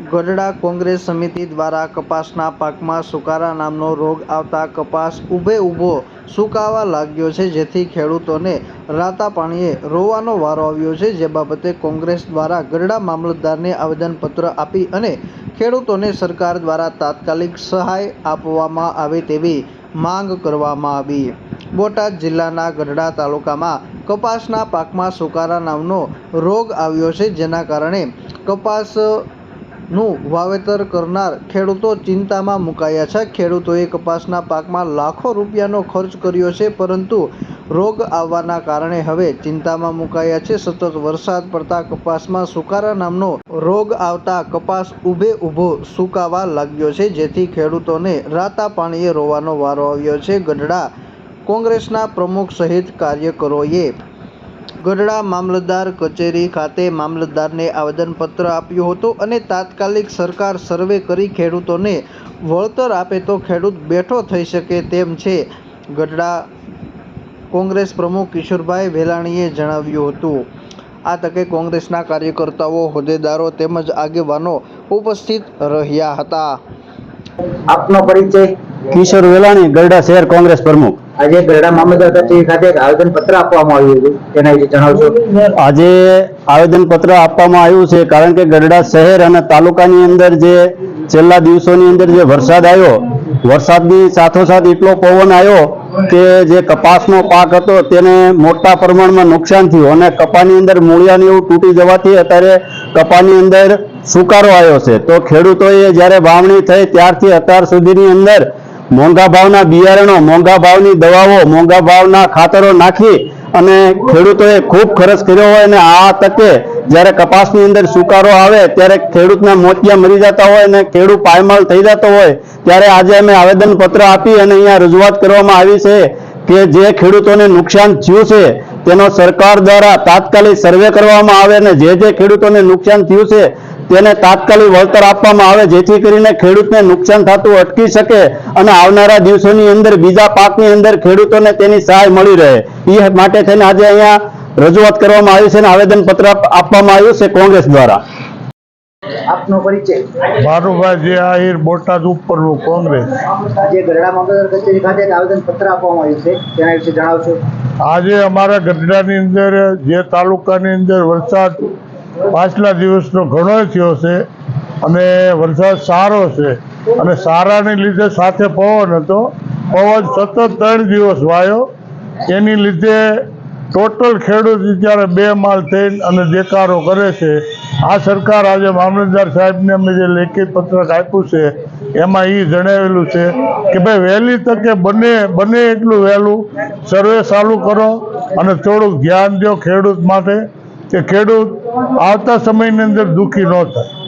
ગઢડા કોંગ્રેસ સમિતિ દ્વારા કપાસના પાકમાં સુકારા નામનો રોગ આવતા કપાસ ઊભે ઊભો સુકાવા લાગ્યો છે, જેથી ખેડૂતોને રાતા પાણીએ રોવાનો વારો આવ્યો છે, જે બાબતે કોંગ્રેસ દ્વારા ગઢડા મામલતદારને આવેદનપત્ર આપી અને ખેડૂતોને સરકાર દ્વારા તાત્કાલિક સહાય આપવામાં આવે તેવી માંગ કરવામાં આવી. બોટાદ જિલ્લાના ગઢડા તાલુકામાં કપાસના પાકમાં સુકારા નામનો રોગ આવ્યો છે, જેના કારણે કપાસ નું વાવેતર કરનાર ખેડૂતો ચિંતામાં મુકાયા છે. ખેડૂતોએ કપાસના પાકમાં લાખો રૂપિયાનો ખર્ચ કર્યો છે, પરંતુ રોગ આવવાના કારણે હવે ચિંતામાં મુકાયા છે. સતત વરસાદ પડતા કપાસમાં સુકારા નામનો રોગ આવતા કપાસ ઊભે ઊભો સુકાવા લાગ્યો છે, જેથી ખેડૂતોને રાતા પાણીએ રોવાનો વારો આવ્યો છે. ગઢડા કોંગ્રેસના પ્રમુખ સહિત કાર્યકરોએ ગઢડા મામલતદાર કચેરી ખાતે મામલતદારને આવેદનપત્ર આપ્યું હતું અને તાત્કાલિક સરકાર સર્વે કરી ખેડૂતોને વળતર આપે તો ખેડૂત બેઠો થઈ શકે તેમ છે. ગઢડા કોંગ્રેસ પ્રમુખ કિશોરભાઈ વેલાણીએ જણાવ્યું હતું. આ તકે કોંગ્રેસના કાર્યકર્તાઓ, હોદ્દેદારો તેમજ આગેવાનો ઉપસ્થિત રહ્યા હતા. આપનો પરિચય? કિશોર વેલાણી ગરડા શહેર કોંગ્રેસ પ્રમુખ. આજે ગરડા મામલતદાર કચેરી ખાતે એક આવેદન પત્ર આપવામાં આવ્યું હતું. તેના વિશે જણાવશો? આજે આવેદન પત્ર આપવામાં આવ્યું છે કારણ કે ગરડા શહેર અને તાલુકાની અંદર જે છેલ્લા દિવસોની અંદર જે વરસાદ આવ્યો, વરસાદની સાથોસાથ એટલો પવન આવ્યો કે જે કપાસનો પાક હતો તેને મોટા પ્રમાણમાં નુકસાન થયું અને કપાની અંદર મૂળિયાને એવું તૂટી જવાથી અત્યારે કપાની અંદર સુકારો આવ્યો છે. તો ખેડૂતોએ જ્યારે વાવણી થઈ ત્યારથી અત્યાર સુધીની અંદર મોંઘા ભાવના બિયારણો, મોંઘા ભાવની દવાઓ, મોંઘા ભાવના ખાતરો નાખી અને ખેડૂતોએ ખૂબ ખર્ચ કર્યો હોય અને આ તકે જ્યારે કપાસની અંદર સુકારો આવે ત્યારે ખેડૂતના મોતિયા મરી જતા હોય અને ખેડૂત પાયમાલ થઈ જતો હોય, ત્યારે આજે અમે આવેદનપત્ર આપી અને અહીંયા રજૂઆત કરવામાં આવી છે કે જે ખેડૂતોને નુકસાન થયું છે, તેનો સરકાર દ્વારા તાત્કાલિક સર્વે કરવામાં આવે અને જે જે ખેડૂતોને નુકસાન થયું છે તેને તાત્કાલિક વળતર આપવામાં આવે જેથી કરીને ખેડૂતને નુકસાન થતું અટકી શકે અને આવનારા દિવસોની અંદર બીજા પાકની અંદર ખેડૂતોને તેની સહાય મળી રહે. એ માટે થઈને આજે અહીંયા રજૂઆત કરવામાં આવી છે અને આવેદન પત્ર આપવામાં આવ્યું છે કોંગ્રેસ દ્વારા. આપનો પરિચય. ભાનુભાઈ જે આહિર બોટાદ ઉપરનું કોંગ્રેસ. આજે ગરડા મામલતદાર કચેરી ખાતે આવેદન પત્ર આપવામાં આવ્યું છે. તેના વિશે જણાવશો. આજે અમારા ગઢડાની અંદર જે તાલુકાની અંદર વરસાદ પાછલા દિવસનો ઘણો થયો છે અને વરસાદ સારો છે. અને સારાને લીધે સાથે પવન હતો. પવન સતત ત્રણ દિવસ વાયો. એની લીધે ટોટલ ખેડૂત જ્યારે બે માલ થઈને અને દેકારો કરે છે, આ સરકાર આજે મામલતદાર સાહેબને અમે જે લેખિત પત્રક આપ્યું છે, એમાં એ જણાવેલું છે કે ભાઈ વહેલી તકે બને બને એટલું વહેલું. સર્વે ચાલુ કરો અને થોડુંક ધ્યાન દો ખેડૂત માટે. કે ખેડૂત આવતા સમયની અંદર દુઃખી ન થાય.